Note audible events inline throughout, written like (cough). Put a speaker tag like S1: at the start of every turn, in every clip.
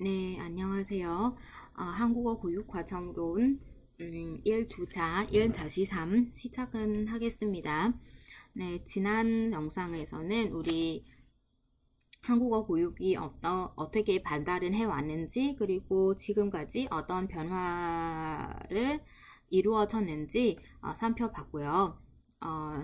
S1: 네, 안녕하세요. 어, 한국어 교육 과정론 음, 1, 2차 1-3 시작은 하겠습니다. 네, 지난 영상에서는 우리 한국어 교육이 어떤, 어떻게 발달을 해왔는지 그리고 지금까지 어떤 변화를 이루어졌는지 어, 살펴봤고요. 어,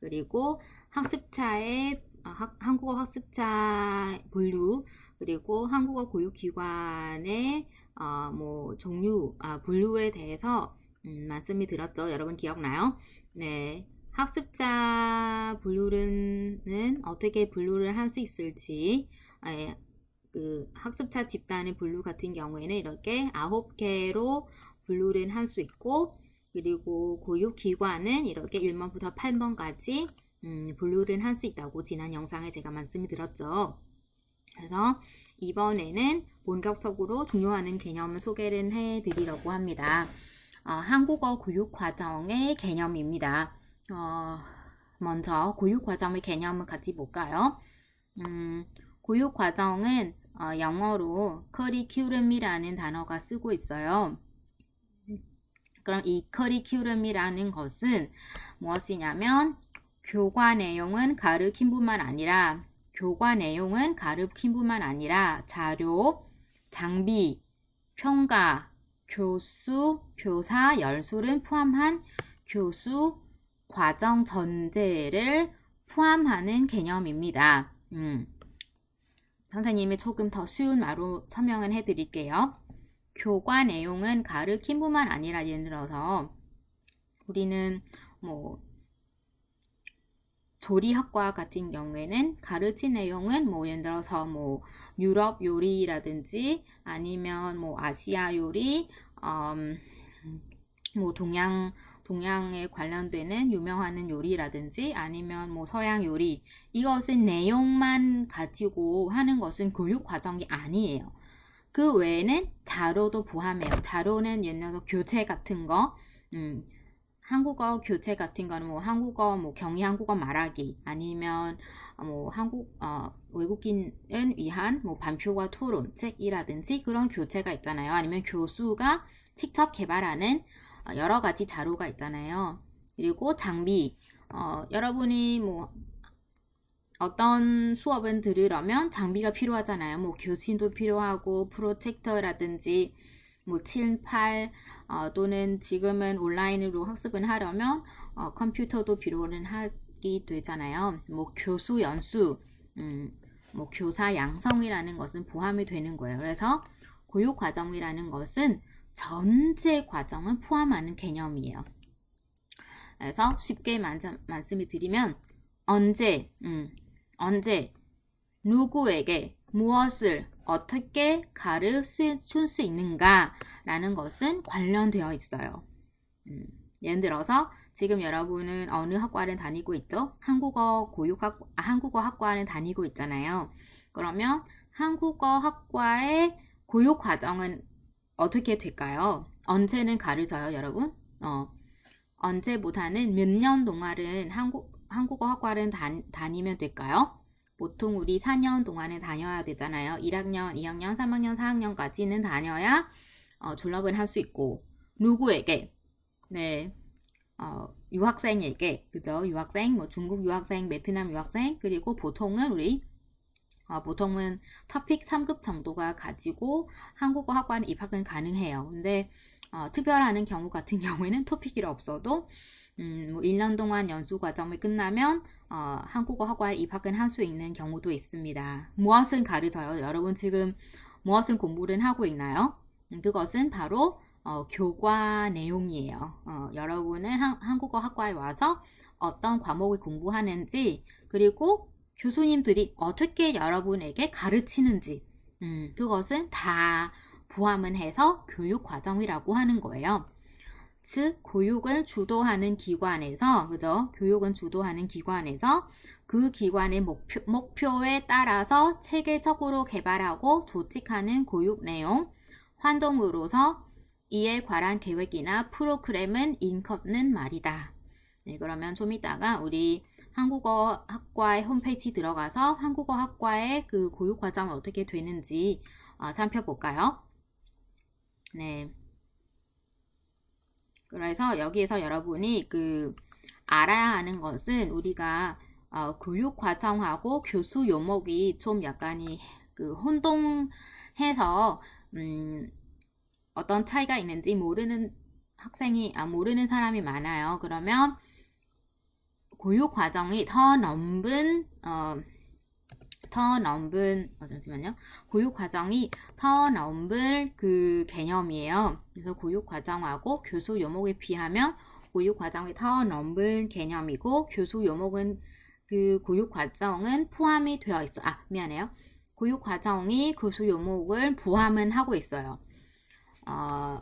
S1: 그리고 학습차의 어, 학- 한국어 학습차 분류 그리고 한국어 교육기관의 어, 뭐 종류, 아, 분류에 대해서 음, 말씀이 드렸죠. 여러분 기억나요? 네. 학습자 분류는 어떻게 분류를 할 수 있을지, 아, 예, 그 학습자 집단의 분류 같은 경우에는 이렇게 아홉 개로 분류를 할 수 있고, 그리고 교육기관은 이렇게 1번부터 8번까지 음, 분류를 할 수 있다고 지난 영상에 제가 말씀을 드렸죠. 그래서 이번에는 본격적으로 중요한 개념을 소개를 해드리려고 합니다. 어, 한국어 교육 과정의 개념입니다. 어, 먼저 교육 과정의 개념을 같이 볼까요? 음, 교육 과정은 어, 영어로 커리큘럼이라는 단어가 쓰고 있어요. 그럼 이 커리큘럼이라는 것은 무엇이냐면 교과 내용은 가르침 뿐만 아니라 교과 내용은 가르침 뿐만 아니라 자료, 장비, 평가, 교수, 교사, 열술은 포함한 교수 과정 전제를 포함하는 개념입니다. 음. 선생님이 조금 더 쉬운 말로 설명을 해드릴게요. 교과 내용은 가르침 뿐만 아니라 예를 들어서 우리는 뭐 조리학과 같은 경우에는 가르친 내용은 뭐 예를 들어서 뭐 유럽 요리라든지 아니면 뭐 아시아 요리, 음, 뭐 동양 동양에 관련되는 유명한 요리라든지 아니면 뭐 서양 요리 이것은 내용만 가지고 하는 것은 교육 과정이 아니에요. 그 외에는 자료도 포함해요. 자료는 예를 들어서 교재 같은 거, 음, 한국어 교재 같은 거는 뭐 한국어 뭐 경희 한국어 말하기 아니면 뭐 한국 어, 외국인을 위한 뭐 반표와 토론 책이라든지 그런 교재가 있잖아요. 아니면 교수가 직접 개발하는 어, 여러 가지 자료가 있잖아요. 그리고 장비 어, 여러분이 뭐 어떤 수업을 들으려면 장비가 필요하잖아요. 뭐 교신도 필요하고 프로젝터라든지 뭐 7, 8 어, 또는 지금은 온라인으로 학습을 하려면 어, 컴퓨터도 필요는 하게 되잖아요. 뭐 교수 연수, 음, 뭐 교사 양성이라는 것은 포함이 되는 거예요. 그래서 교육 과정이라는 것은 전체 과정을 포함하는 개념이에요. 그래서 쉽게 말씀, 말씀을 드리면 언제, 음, 언제 누구에게 무엇을 어떻게 가르칠 수 있는가 라는 것은 관련되어 있어요. 음, 예를 들어서 지금 여러분은 어느 학과를 다니고 있죠? 한국어 교육학, 아, 한국어 학과를 다니고 있잖아요. 그러면 한국어 학과의 교육 과정은 어떻게 될까요? 언제는 가르쳐요, 여러분? 어, 언제보다는 몇 년 동안은 한국, 한국어 학과를 다, 다니면 될까요? 보통 우리 4년 동안에 다녀야 되잖아요. 1학년, 2학년, 3학년, 4학년까지는 다녀야 어, 졸업을 할 수 있고 누구에게? 네, 어, 유학생에게 그죠? 유학생, 뭐 중국 유학생, 베트남 유학생 그리고 보통은 우리 어, 보통은 토픽 3급 정도가 가지고 한국어 학과는 입학은 가능해요. 근데 어, 특별한 경우 같은 (laughs) 경우에는 토픽이 없어도 음, 뭐 1년 동안 연수 과정을 끝나면 어, 한국어 학과에 입학은 할 수 있는 경우도 있습니다. 무엇을 가르쳐요? 여러분 지금 무엇을 공부를 하고 있나요? 음, 그것은 바로 어, 교과 내용이에요. 어, 여러분은 한, 한국어 학과에 와서 어떤 과목을 공부하는지 그리고 교수님들이 어떻게 여러분에게 가르치는지 음, 그것은 다 포함은 해서 교육 과정이라고 하는 거예요. 즉 교육을 주도하는 기관에서 그죠? 교육은 주도하는 기관에서 그 기관의 목표, 목표에 따라서 체계적으로 개발하고 조직하는 교육 내용 활동으로서 이에 관한 계획이나 프로그램은 인커는 말이다. 네, 그러면 좀 이따가 우리 한국어 학과의 홈페이지 들어가서 한국어 학과의 그 교육 과정이 어떻게 되는지 어, 살펴볼까요? 네. 그래서 여기에서 여러분이 그 알아야 하는 것은 우리가 어, 교육 과정하고 교수 요목이 좀 약간이 그 혼동해서 음, 어떤 차이가 있는지 모르는 학생이 아 모르는 사람이 많아요. 그러면 교육 과정이 더 넓은 어, 더 넓은 어, 잠시만요. 교육 과정이 더 넓은 그 개념이에요. 그래서 교육 과정하고 교수 요목에 비하면 교육 과정이 더 넓은 개념이고 교수 요목은 그 교육 과정은 포함이 되어 있어. 아 미안해요. 교육 과정이 교수 요목을 포함은 하고 있어요. 어,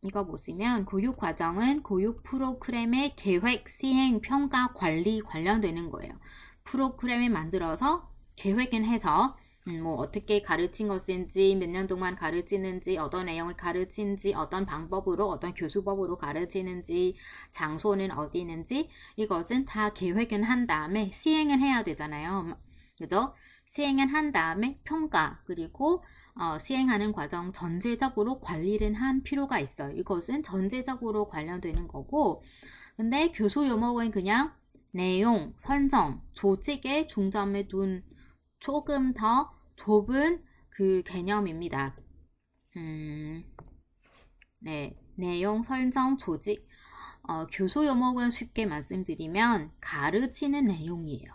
S1: 이거 보시면 교육 과정은 교육 프로그램의 계획, 시행, 평가, 관리 관련되는 거예요. 프로그램을 만들어서 계획은 해서 음, 뭐 어떻게 가르친 것인지 몇 년 동안 가르치는지 어떤 내용을 가르치는지 어떤 방법으로 어떤 교수법으로 가르치는지 장소는 어디 있는지 이것은 다 계획은 한 다음에 시행을 해야 되잖아요. 그죠? 시행을 한 다음에 평가 그리고 어, 시행하는 과정 전체적으로 관리를 한 필요가 있어요. 이것은 전체적으로 관련되는 거고 근데 교수 요목은 그냥 내용, 선정, 조직에 중점을 둔 조금 더 좁은 그 개념입니다. 음, 네, 내용, 설정, 조직. 어, 교수 요목은 쉽게 말씀드리면 가르치는 내용이에요.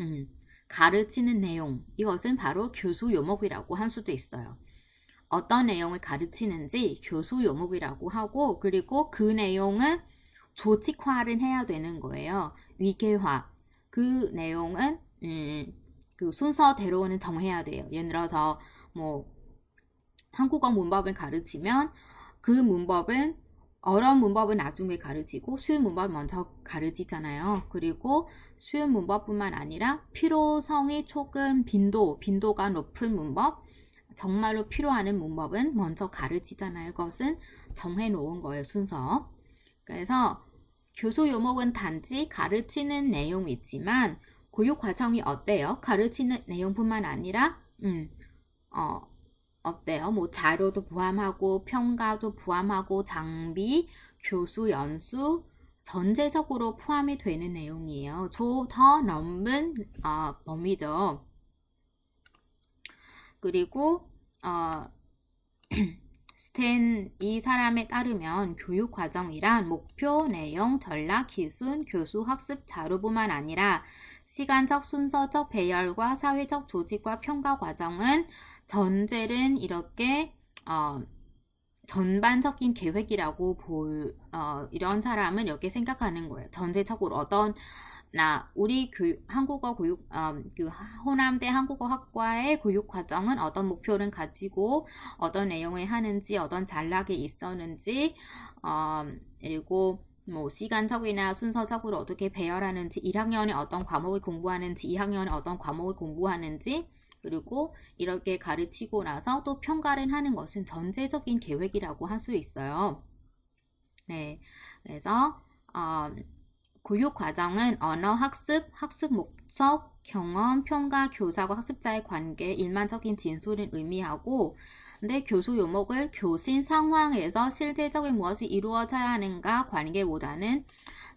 S1: 음, 가르치는 내용. 이것은 바로 교수 요목이라고 할 수도 있어요. 어떤 내용을 가르치는지 교수 요목이라고 하고, 그리고 그 내용은 조직화를 해야 되는 거예요. 위계화. 그 내용은, 음, 그 순서대로는 정해야 돼요. 예를 들어서, 뭐, 한국어 문법을 가르치면 그 문법은 어려운 문법은 나중에 가르치고 쉬운 문법 먼저 가르치잖아요. 그리고 쉬운 문법뿐만 아니라 필요성이 조금 빈도, 빈도가 높은 문법, 정말로 필요하는 문법은 먼저 가르치잖아요. 그것은 정해 놓은 거예요, 순서. 그래서 교수 요목은 단지 가르치는 내용이지만 교육 과정이 어때요? 가르치는 내용뿐만 아니라 음, 어, 어때요? 뭐 자료도 포함하고 평가도 포함하고 장비, 교수 연수 전체적으로 포함이 되는 내용이에요. 더 넓은 어, 범위죠. 그리고 어, (clears throat) 스탠 이 사람에 따르면 교육 과정이란 목표, 내용, 전략, 기술, 교수 학습 자료뿐만 아니라 시간적, 순서적 배열과 사회적 조직과 평가 과정은 전제는 이렇게 어, 전반적인 계획이라고 볼 어, 이런 사람은 이렇게 생각하는 거예요. 전체적으로 어떤 나 우리 교육, 한국어 교육 어, 그 호남대 한국어 학과의 교육 과정은 어떤 목표를 가지고 어떤 내용을 하는지 어떤 전략이 있었는지 어, 그리고 뭐 시간적이나 순서적으로 어떻게 배열하는지 1학년에 어떤 과목을 공부하는지 2학년에 어떤 과목을 공부하는지 그리고 이렇게 가르치고 나서 또 평가를 하는 것은 전체적인 계획이라고 할 수 있어요. 네, 그래서 어, 교육 과정은 언어 학습, 학습 목적, 경험, 평가, 교사와 학습자의 관계, 일반적인 진술을 의미하고 근데 교수 요목을 교신 상황에서 실제적인 무엇이 이루어져야 하는가 관계보다는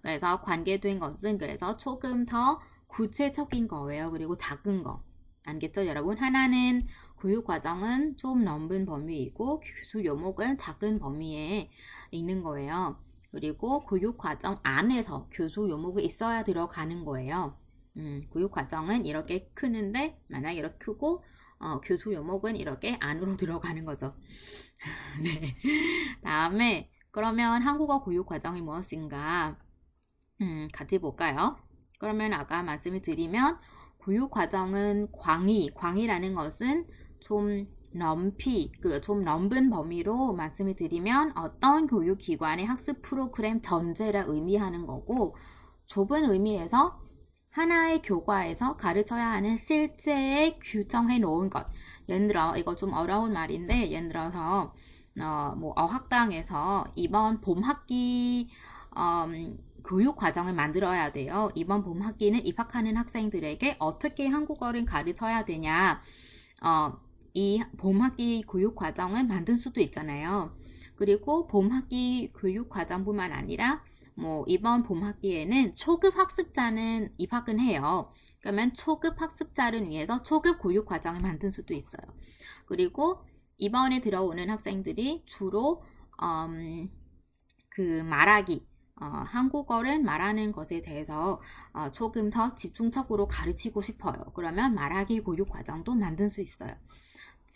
S1: 그래서 관계된 것은 그래서 조금 더 구체적인 거예요. 그리고 작은 거. 알겠죠, 여러분? 하나는 교육 과정은 좀 넓은 범위이고 교수 요목은 작은 범위에 있는 거예요. 그리고 교육 과정 안에서 교수 요목이 있어야 들어가는 거예요. 음, 교육 과정은 이렇게 크는데 만약 이렇게 크고 어, 교수 요목은 이렇게 안으로 (laughs) 들어가는 거죠. (laughs) 네. 다음에 그러면 한국어 교육 과정이 무엇인가? 음, 같이 볼까요? 그러면 아까 말씀을 드리면 교육 과정은 광의, 광의라는 것은 좀 넘피, 그좀 넓은 범위로 말씀을 드리면 어떤 교육기관의 학습 프로그램 전체를 의미하는 거고 좁은 의미에서 하나의 교과에서 가르쳐야 하는 실제에 규정해 놓은 것. 예를 들어 이거 좀 어려운 말인데 예를 들어서 어, 뭐 어학당에서 이번 봄 학기 음, 교육 과정을 만들어야 돼요. 이번 봄 학기는 입학하는 학생들에게 어떻게 한국어를 가르쳐야 되냐. 어, 이 봄학기 교육 과정을 만들 수도 있잖아요. 그리고 봄학기 교육 과정뿐만 아니라 뭐 이번 봄학기에는 초급 학습자는 입학은 해요. 그러면 초급 학습자를 위해서 초급 교육 과정을 만들 수도 있어요. 그리고 이번에 들어오는 학생들이 주로 음, 그 말하기 어, 한국어를 말하는 것에 대해서 어, 조금 더 집중적으로 가르치고 싶어요. 그러면 말하기 교육 과정도 만들 수 있어요.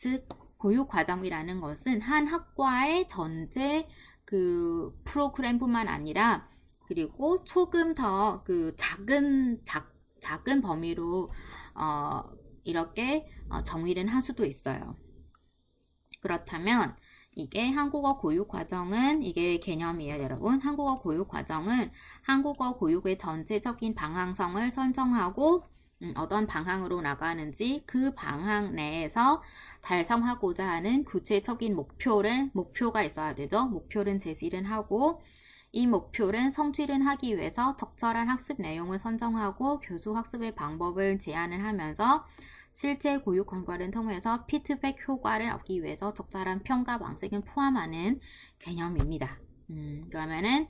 S1: 즉 교육 과정이라는 것은 한 학과의 전체 그 프로그램뿐만 아니라 그리고 조금 더 그 작은 작, 작은 범위로 어, 이렇게 어, 정의를 할 수도 있어요. 그렇다면 이게 한국어 교육 과정은 이게 개념이에요, 여러분. 한국어 교육 과정은 한국어 교육의 전체적인 방향성을 설정하고 음, 어떤 방향으로 나가는지 그 방향 내에서 달성하고자 하는 구체적인 목표를 목표가 있어야 되죠. 목표를 제시를 하고 이 목표를 성취를 하기 위해서 적절한 학습 내용을 선정하고 교수 학습의 방법을 제안을 하면서 실제 교육 결과를 통해서 피드백 효과를 얻기 위해서 적절한 평가 방식을 포함하는 개념입니다. 음, 그러면은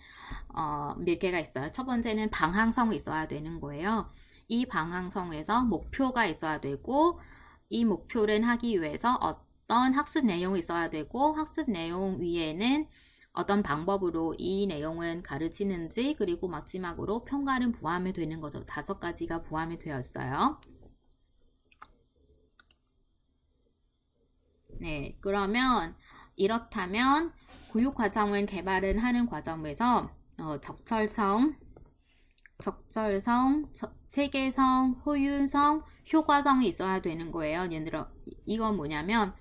S1: 어, 몇 개가 있어요. 첫 번째는 방향성이 있어야 되는 거예요. 이 방향성에서 목표가 있어야 되고 이 목표를 하기 위해서 어떤 학습 내용이 있어야 되고 학습 내용 위에는 어떤 방법으로 이 내용은 가르치는지 그리고 마지막으로 평가는 포함이 되는 거죠. 다섯 가지가 포함이 되어 있어요. 네, 그러면 이렇다면 교육 과정을 개발을 하는 과정에서 어, 적절성, 적절성, 체계성, 효율성, 효과성이 있어야 되는 거예요. 예를 들어 이건 뭐냐면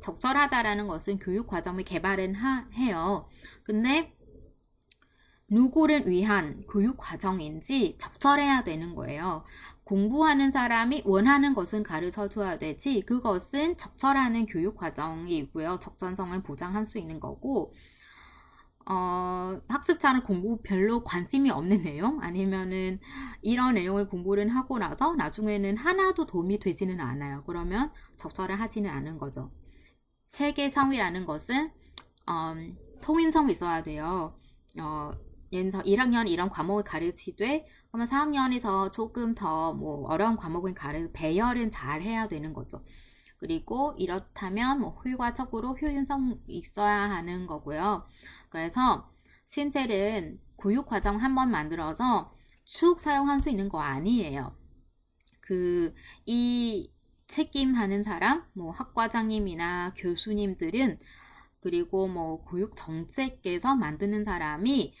S1: 적절하다라는 것은 교육 과정을 개발은 하, 해요. 근데 누구를 위한 교육 과정인지 적절해야 되는 거예요. 공부하는 사람이 원하는 것은 가르쳐 줘야 되지 그것은 적절하는 교육 과정이 있고요. 적절성을 보장할 수 있는 거고 어, 학습자는 공부 별로 관심이 없는 내용 아니면은 이런 내용을 공부를 하고 나서 나중에는 하나도 도움이 되지는 않아요. 그러면 적절을 하지는 않은 거죠. 체계성이라는 것은 음, 통인성이 있어야 돼요. 어, 예를 들어 1학년 이런 과목을 가르치되 그러면 4학년에서 조금 더 뭐 어려운 과목을 가르 배열은 잘 해야 되는 거죠. 그리고 이렇다면 뭐 효과적으로 효율성 있어야 하는 거고요. 그래서 신젤은 교육 과정 한 번 만들어서 쭉 사용할 수 있는 거 아니에요. 그 이 책임하는 사람, 뭐 학과장님이나 교수님들은 그리고 뭐 교육 정책에서 만드는 사람이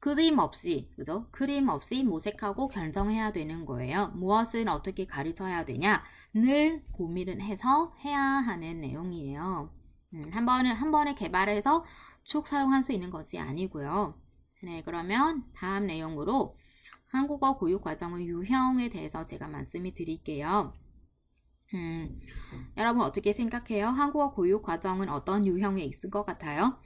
S1: 그림 없이, 그죠? 그림 없이 모색하고 결정해야 되는 거예요. 무엇을 어떻게 가르쳐야 되냐? 늘 고민을 해서 해야 하는 내용이에요. 음, 한 번에, 한 번에 개발해서 쭉 사용할 수 있는 것이 아니고요. 네, 그러면 다음 내용으로 한국어 교육 과정의 유형에 대해서 제가 말씀을 드릴게요. 음, 여러분 어떻게 생각해요? 한국어 교육 과정은 어떤 유형에 있을 것 같아요?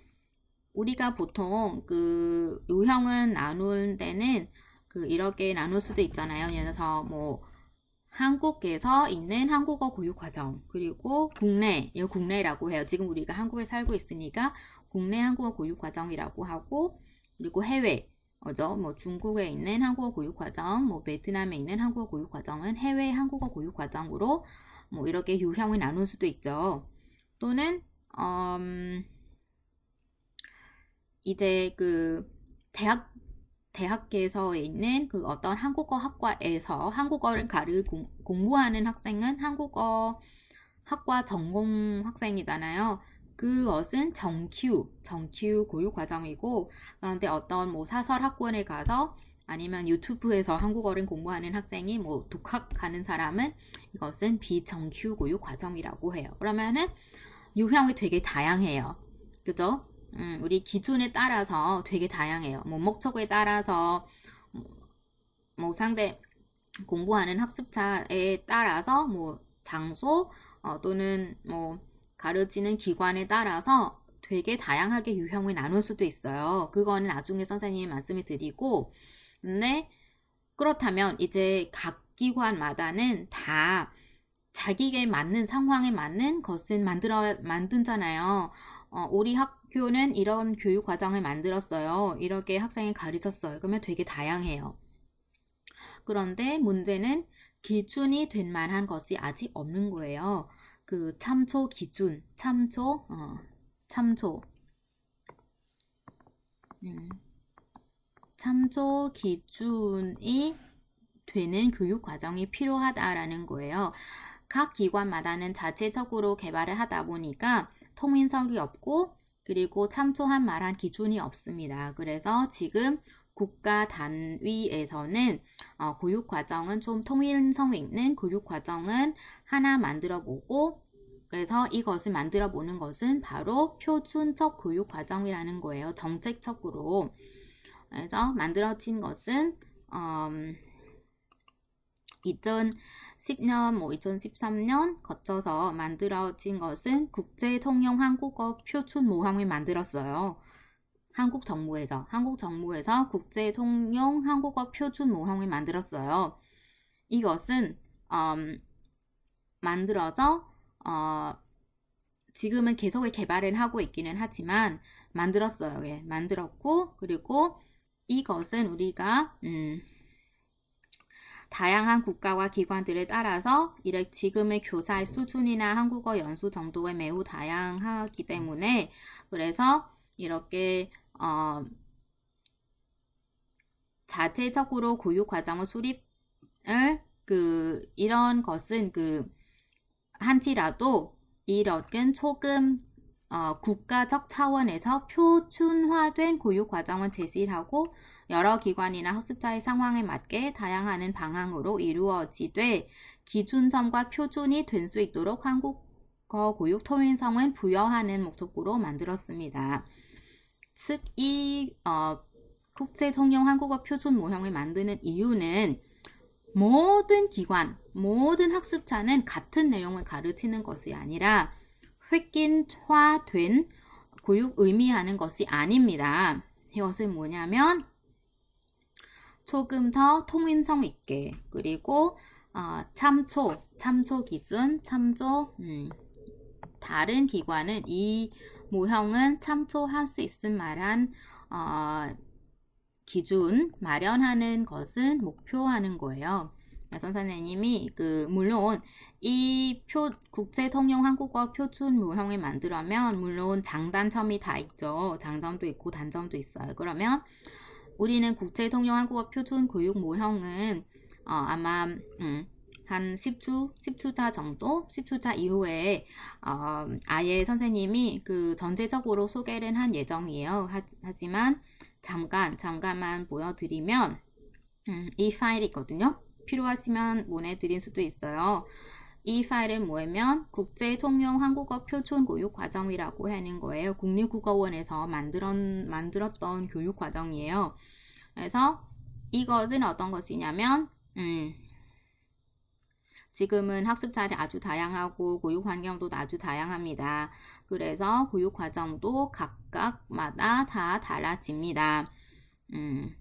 S1: 우리가 보통 그 유형은 나눌 때는 그 이렇게 나눌 수도 있잖아요. 예를 들어서 뭐 한국에서 있는 한국어 교육 과정 그리고 국내 이 국내라고 해요. 지금 우리가 한국에 살고 있으니까 국내 한국어 교육 과정이라고 하고 그리고 해외 어죠? 뭐 중국에 있는 한국어 교육 과정, 뭐 베트남에 있는 한국어 교육 과정은 해외 한국어 교육 과정으로 뭐 이렇게 유형을 나눌 수도 있죠. 또는 음, 이제 그 대학 대학에서 있는 그 어떤 한국어 학과에서 한국어를 가르 공, 공부하는 학생은 한국어 학과 전공 학생이잖아요. 그것은 정규, 정규 교육 과정이고, 그런데 어떤 뭐 사설 학원에 가서 아니면 유튜브에서 한국어를 공부하는 학생이 뭐 독학하는 사람은 이것은 비정규 교육 과정이라고 해요. 그러면은 유형이 되게 다양해요. 그죠? 음, 우리 기준에 따라서 되게 다양해요. 뭐 목적에 따라서 뭐 상대 공부하는 학습자에 따라서 뭐 장소 어, 또는 뭐 가르치는 기관에 따라서 되게 다양하게 유형을 나눌 수도 있어요. 그거는 나중에 선생님이 말씀을 드리고 근데 그렇다면 이제 각 기관마다는 다 자기에게 맞는 상황에 맞는 것을 만들어 만든잖아요. 어, 우리 학 교는 이런 교육 과정을 만들었어요. 이렇게 학생이 가르쳤어요. 그러면 되게 다양해요. 그런데 문제는 기준이 될 만한 것이 아직 없는 거예요. 그 참초 기준, 참초, 어, 참초. 음, 참조 기준이 되는 교육 과정이 필요하다라는 거예요. 각 기관마다는 자체적으로 개발을 하다 보니까 통일성이 없고 그리고 참조한 말한 기준이 없습니다. 그래서 지금 국가 단위에서는 어, 교육 과정은 좀 통일성 있는 교육 과정은 하나 만들어 보고 그래서 이것을 만들어 보는 것은 바로 표준적 교육 과정이라는 거예요. 정책적으로. 그래서 만들어진 것은 음, 2010년, 뭐 2013년 거쳐서 만들어진 것은 국제 통용 한국어 표준 모형을 만들었어요. 한국 정부에서 한국 정부에서 국제 통용 한국어 표준 모형을 만들었어요. 이것은 음, 만들어져 어, 지금은 계속 개발을 하고 있기는 하지만 만들었어요. 예, 만들었고 그리고 이것은 우리가 음, 다양한 국가와 기관들에 따라서 이렇게 지금의 교사의 수준이나 한국어 연수 정도가 매우 다양하기 때문에 그래서 이렇게 어, 자체적으로 교육 과정을 수립을 그 이런 것은 그 한지라도 이렇게 조금 어, 국가적 차원에서 표준화된 교육 과정을 제시하고 여러 기관이나 학습자의 상황에 맞게 다양한 방향으로 이루어지되 기준점과 표준이 될 수 있도록 한국어 교육 통일성을 부여하는 목적으로 만들었습니다. 즉, 이 어, 국제 통용 한국어 표준 모형을 만드는 이유는 모든 기관, 모든 학습자는 같은 내용을 가르치는 것이 아니라 획기화된 교육 의미하는 것이 아닙니다. 이것은 뭐냐면 조금 더 통일성 있게 그리고 어, 참초, 참초 기준, 참조 음, 다른 기관은 이 모형은 참초할 수 있을 만한 어, 기준 마련하는 것은 목표하는 거예요. 선생님이 그 물론 이 표, 국제 통용 한국어 표준 모형을 만들려면 물론 장단점이 다 있죠. 장점도 있고 단점도 있어요. 그러면 우리는 국제 통용 한국어 표준 교육 모형은 어, 아마 음, 한 10주, 10주차 정도, 10주차 이후에 어, 아예 선생님이 그 전체적으로 소개를 한 예정이에요. 하, 지만 잠깐, 잠깐만 보여드리면 음, 이 파일이 있거든요. 필요하시면 보내드릴 수도 있어요. 이 파일은 뭐냐면 국제 통용 한국어 표준 교육 과정이라고 하는 거예요. 국립국어원에서 만들었, 만들었던 교육 과정이에요. 그래서 이것은 어떤 것이냐면 음, 지금은 학습 자리 아주 다양하고 교육 환경도 아주 다양합니다. 그래서 교육 과정도 각각마다 다 달라집니다. 음,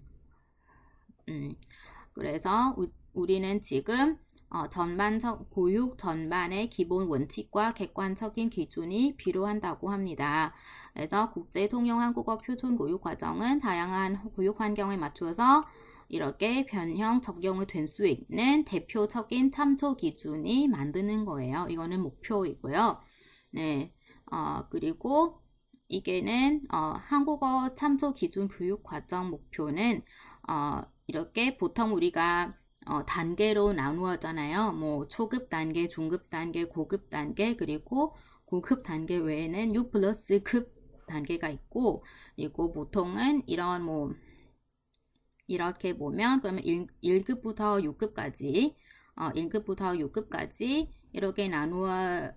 S1: 음, 그래서 우리는 지금 어, 전반적 교육 전반의 기본 원칙과 객관적인 기준이 필요한다고 합니다. 그래서 국제 통용 한국어 표준 교육 과정은 다양한 교육 환경에 맞추어서 이렇게 변형 적용이 될수 있는 대표적인 참조 기준이 만드는 거예요. 이거는 목표이고요. 네, 어, 그리고 이게는 어, 한국어 참조 기준 교육 과정 목표는 어, 이렇게 보통 우리가 어, 단계로 나누었잖아요. 뭐 초급 단계, 중급 단계, 고급 단계 그리고 고급 단계 외에는 6 플러스 급 단계가 있고 그리고 보통은 이런 뭐 이렇게 보면 그러면 1, 급부터 6급까지 어, 1급부터 6급까지 이렇게 나누어져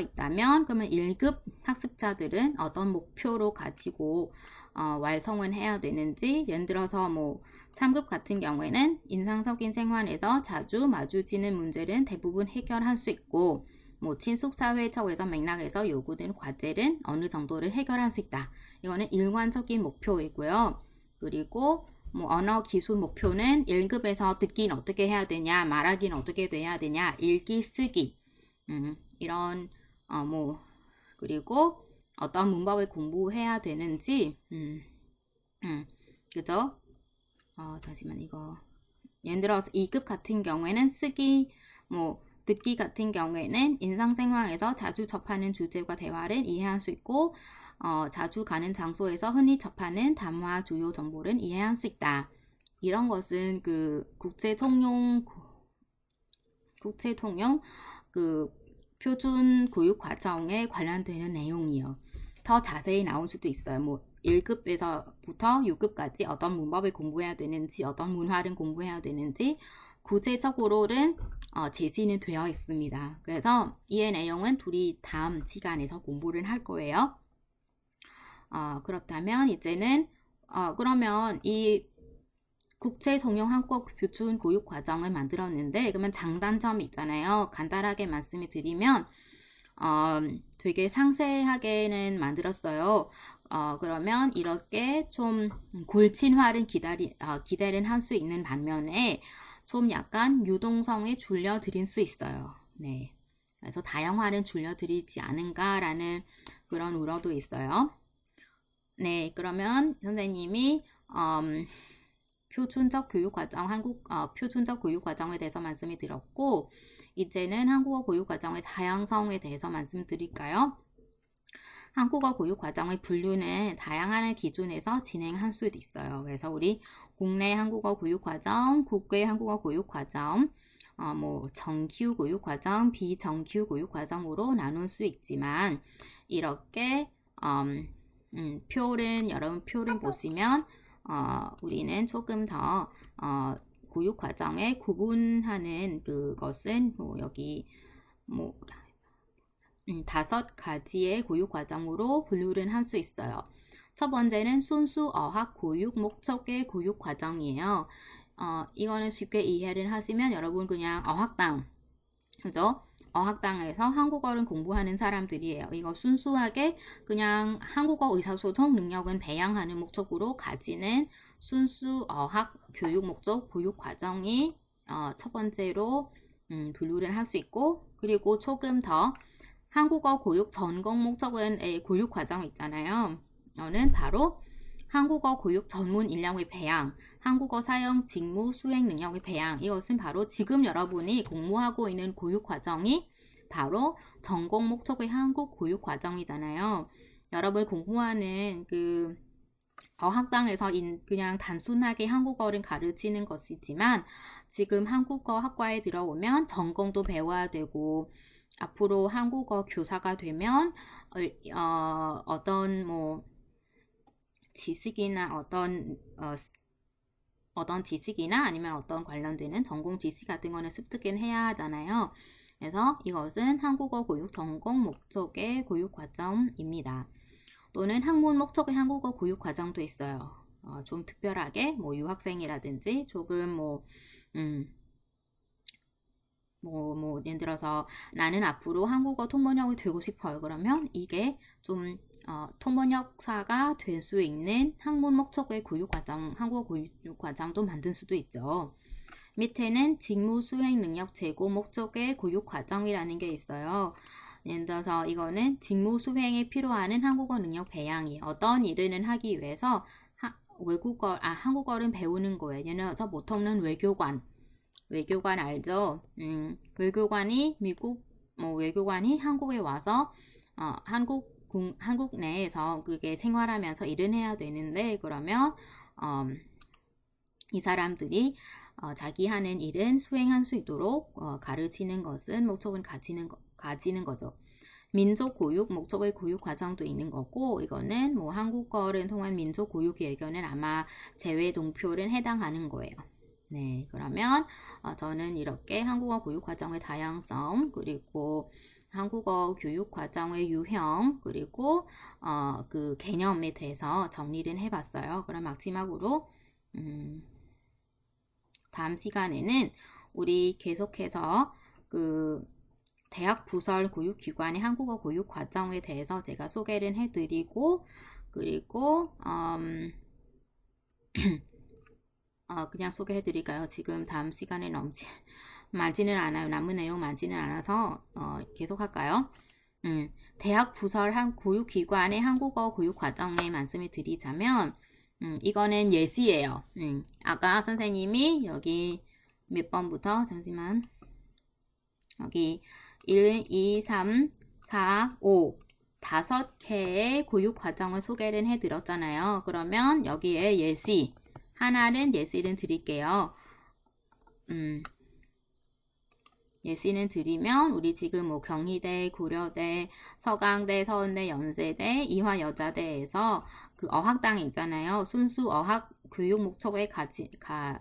S1: 있다면 그러면 1급 학습자들은 어떤 목표로 가지고 어, 완성을 해야 되는지 예를 들어서 뭐 3급 같은 경우에는 인상적인 생활에서 자주 마주치는 문제는 대부분 해결할 수 있고 뭐 친숙사회 처에서 맥락에서 요구되는 과제는 어느 정도를 해결할 수 있다. 이거는 일관적인 목표이고요. 그리고 뭐 언어 기술 목표는 1급에서 듣기는 어떻게 해야 되냐, 말하기는 어떻게 돼야 되냐, 읽기, 쓰기. 음, 이런 어 뭐 그리고 어떤 문법을 공부해야 되는지 음, 음, 그죠? 어, 잠시만 이거 예를 들어서 2급 같은 경우에는 쓰기 뭐 듣기 같은 경우에는 일상생활에서 자주 접하는 주제와 대화를 이해할 수 있고 어, 자주 가는 장소에서 흔히 접하는 담화 주요 정보를 이해할 수 있다. 이런 것은 그 국제 통용 국제 통용 그 표준 교육 과정에 관련되는 내용이요. 더 자세히 나올 수도 있어요. 뭐 1급에서부터 6급까지 어떤 문법을 공부해야 되는지, 어떤 문화를 공부해야 되는지 구체적으로는 어, 제시는 되어 있습니다. 그래서 이 내용은 둘이 다음 시간에서 공부를 할 거예요. 어, 그렇다면 이제는 어, 그러면 이 국제 성형 한국어 표준 교육 과정을 만들었는데 그러면 장단점이 있잖아요. 간단하게 말씀을 드리면 어, 되게 상세하게는 만들었어요. 어, 그러면 이렇게 좀 골친화를 기다리, 어, 기대를 할 수 있는 반면에 좀 약간 유동성에 줄여드릴 수 있어요. 네. 그래서 다양화를 줄여드리지 않은가라는 그런 우려도 있어요. 네, 그러면 선생님이 음, 표준적 교육 과정, 한국 어, 표준적 교육 과정에 대해서 말씀을 드렸고 이제는 한국어 교육 과정의 다양성에 대해서 말씀드릴까요? 한국어 교육 과정의 분류는 다양한 기준에서 진행할 수도 있어요. 그래서 우리 국내 한국어 교육 과정, 국외 한국어 교육 과정, 어, 뭐 정규 교육 과정, 비정규 교육 과정으로 나눌 수 있지만 이렇게 음, 음, 표는 여러분 표를 보시면 어, 우리는 조금 더 어, 교육 과정에 구분하는 그것은 뭐 여기 뭐 음, 다섯 가지의 교육 과정으로 분류를 할 수 있어요. 첫 번째는 순수 어학 교육 목적의 교육 과정이에요. 어, 이거는 쉽게 이해를 하시면 여러분 그냥 어학당, 그죠? 어학당에서 한국어를 공부하는 사람들이에요. 이거 순수하게 그냥 한국어 의사소통 능력은 배양하는 목적으로 가지는 순수 어학 교육 목적 교육 과정이 어, 첫 번째로 음, 분류를 할 수 있고 그리고 조금 더 한국어 교육 전공 목적은 교육 과정 있잖아요. 이는 바로 한국어 교육 전문 인력의 배양, 한국어 사용 직무 수행 능력의 배양. 이것은 바로 지금 여러분이 공부하고 있는 교육 과정이 바로 전공 목적의 한국 교육 과정이잖아요. 여러분 공부하는 그 어학당에서 그냥 단순하게 한국어를 가르치는 것이지만 지금 한국어 학과에 들어오면 전공도 배워야 되고 앞으로 한국어 교사가 되면 어, 어떤 뭐 지식이나 어떤 어, 어떤 지식이나 아니면 어떤 관련되는 전공 지식 같은 거는 습득은 해야 하잖아요. 그래서 이것은 한국어 교육 전공 목적의 교육 과정입니다. 또는 학문 목적의 한국어 교육 과정도 있어요. 어, 좀 특별하게 뭐 유학생이라든지 조금 뭐 음, 뭐, 뭐, 예를 들어서 나는 앞으로 한국어 통번역이 되고 싶어요. 그러면 이게 좀 어, 통번역사가 될 수 있는 학문 목적의 교육과정, 한국어 교육과정도 만들 수도 있죠. 밑에는 직무 수행 능력 제고 목적의 교육과정이라는 게 있어요. 예를 들어서 이거는 직무 수행에 필요한 한국어 능력 배양이 어떤 일을 하기 위해서 하, 외국어, 아, 한국어를 배우는 거예요. 예를 들어서 못없는 외교관. 외교관 알죠? 음, 외교관이 미국 뭐 외교관이 한국에 와서 어, 한국 국, 한국 내에서 그게 생활하면서 일을 해야 되는데 그러면 어, 이 사람들이 어, 자기 하는 일은 수행할 수 있도록 어, 가르치는 것은 목적을 가지는, 거, 가지는 거죠. 민족 교육, 목적의 교육 과정도 있는 거고 이거는 뭐 한국어를 통한 민족 교육 예견은 아마 제외 동표를 해당하는 거예요. 네, 그러면 어, 저는 이렇게 한국어 교육 과정의 다양성 그리고 한국어 교육 과정의 유형 그리고 어, 그 개념에 대해서 정리를 해봤어요. 그럼 마지막으로 음, 다음 시간에는 우리 계속해서 그 대학 부설 교육기관의 한국어 교육 과정에 대해서 제가 소개를 해드리고 그리고 음, (clears throat) 어, 그냥 소개해 드릴까요? 지금 다음 시간에 넘지 (laughs) 많지는 않아요. 남은 내용 많지는 않아서 어, 계속 할까요? 음, 대학 부설 한 교육기관의 한국어 교육 과정에 말씀을 드리자면 음, 이거는 예시예요. 음, 아까 선생님이 여기 몇 번부터 잠시만 여기 1, 2, 3, 4, 5 다섯 개의 교육 과정을 소개를 해드렸잖아요. 그러면 여기에 예시 하나는 예시를 드릴게요. 음, 예시는 드리면 우리 지금 뭐 경희대, 고려대, 서강대, 서울대, 연세대, 이화여자대에서 그 어학당이 있잖아요. 순수 어학 교육 목적에 가지 가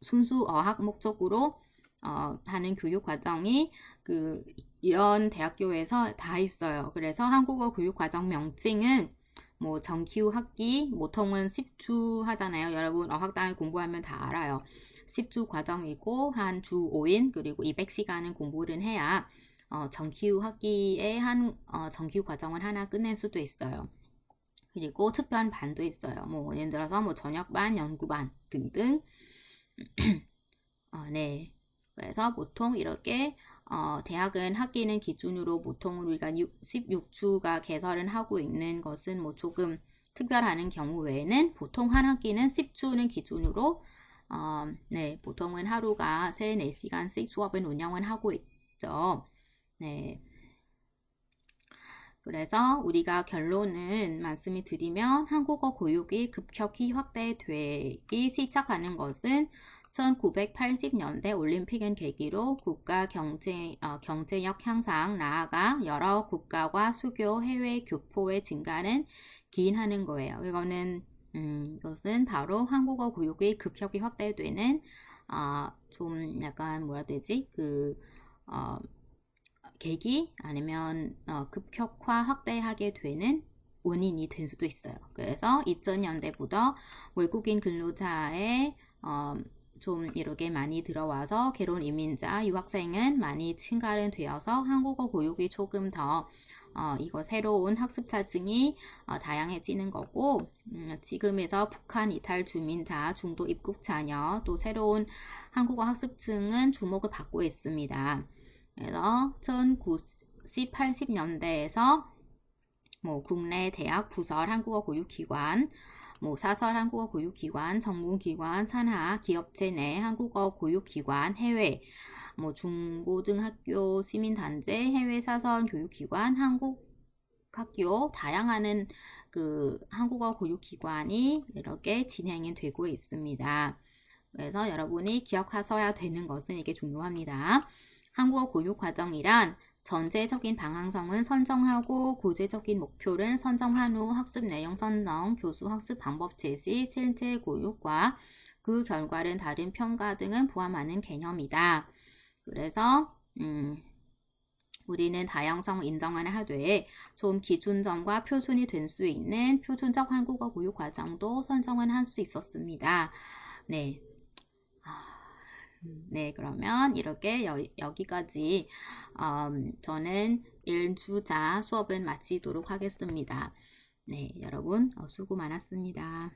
S1: 순수 어학 목적으로 어, 하는 교육 과정이 그 이런 대학교에서 다 있어요. 그래서 한국어 교육 과정 명칭은 뭐 정규 학기, 모통은 10주 하잖아요. 여러분 어학당을 공부하면 다 알아요. 10주 과정이고 한 주 5인 그리고 200시간은 공부를 해야 어, 정규 학기에 한 어, 정규 과정을 하나 끝낼 수도 있어요. 그리고 특별 반도 있어요. 뭐 예를 들어서 뭐 저녁반, 연구반 등등. (clears throat) 어, 네. 그래서 보통 이렇게 어, 대학은 학기는 기준으로 보통 우리가 16주가 개설을 하고 있는 것은 뭐 조금 특별하는 경우 외에는 보통 한 학기는 10주는 기준으로 어, 네, 보통은 하루가 3, 4시간씩 수업을 운영을 하고 있죠. 네. 그래서 우리가 결론은 말씀을 드리면 한국어 교육이 급격히 확대되기 시작하는 것은 1980년대 올림픽은 계기로 국가 경제, 어, 경제력 향상, 나아가 여러 국가와 수교 해외 교포의 증가는 기인하는 거예요. 이거는 음, 이것은 바로 한국어 교육이 급격히 확대되는 어, 좀 약간 뭐라 되지? 그 어, 계기 아니면 어, 급격화 확대하게 되는 원인이 될 수도 있어요. 그래서 2000년대부터 외국인 근로자의 어, 좀 이렇게 많이 들어와서 개론 이민자, 유학생은 많이 증가는 되어서 한국어 교육이 조금 더 어, 이거 새로운 학습 차증이 어, 다양해지는 거고 음, 지금에서 북한 이탈 주민자, 중도 입국 자녀 또 새로운 한국어 학습증은 주목을 받고 있습니다. 그래서 1990, 80년대에서 뭐 국내 대학 부설 한국어 교육기관 뭐 사설 한국어 교육기관, 전문기관, 산하, 기업체 내 한국어 교육기관, 해외, 뭐 중고등학교, 시민단체, 해외 사설 교육기관, 한국 학교 다양한 그 한국어 교육기관이 이렇게 진행이 되고 있습니다. 그래서 여러분이 기억하셔야 되는 것은 이게 중요합니다. 한국어 교육 과정이란 전제적인 방향성은 선정하고 고제적인 목표를 선정한 후 학습 내용 선정, 교수 학습 방법 제시, 실제 교육과 그 결과를 다른 평가 등은 포함하는 개념이다. 그래서 음, 우리는 다양성 인정을 하되 좀 기준점과 표준이 될 수 있는 표준적 한국어 교육 과정도 선정을 할수 있었습니다. 네. 네, 그러면 이렇게 여, 기까지 음, 저는 1주자 수업은 마치도록 하겠습니다. 네, 여러분 어, 수고 많았습니다.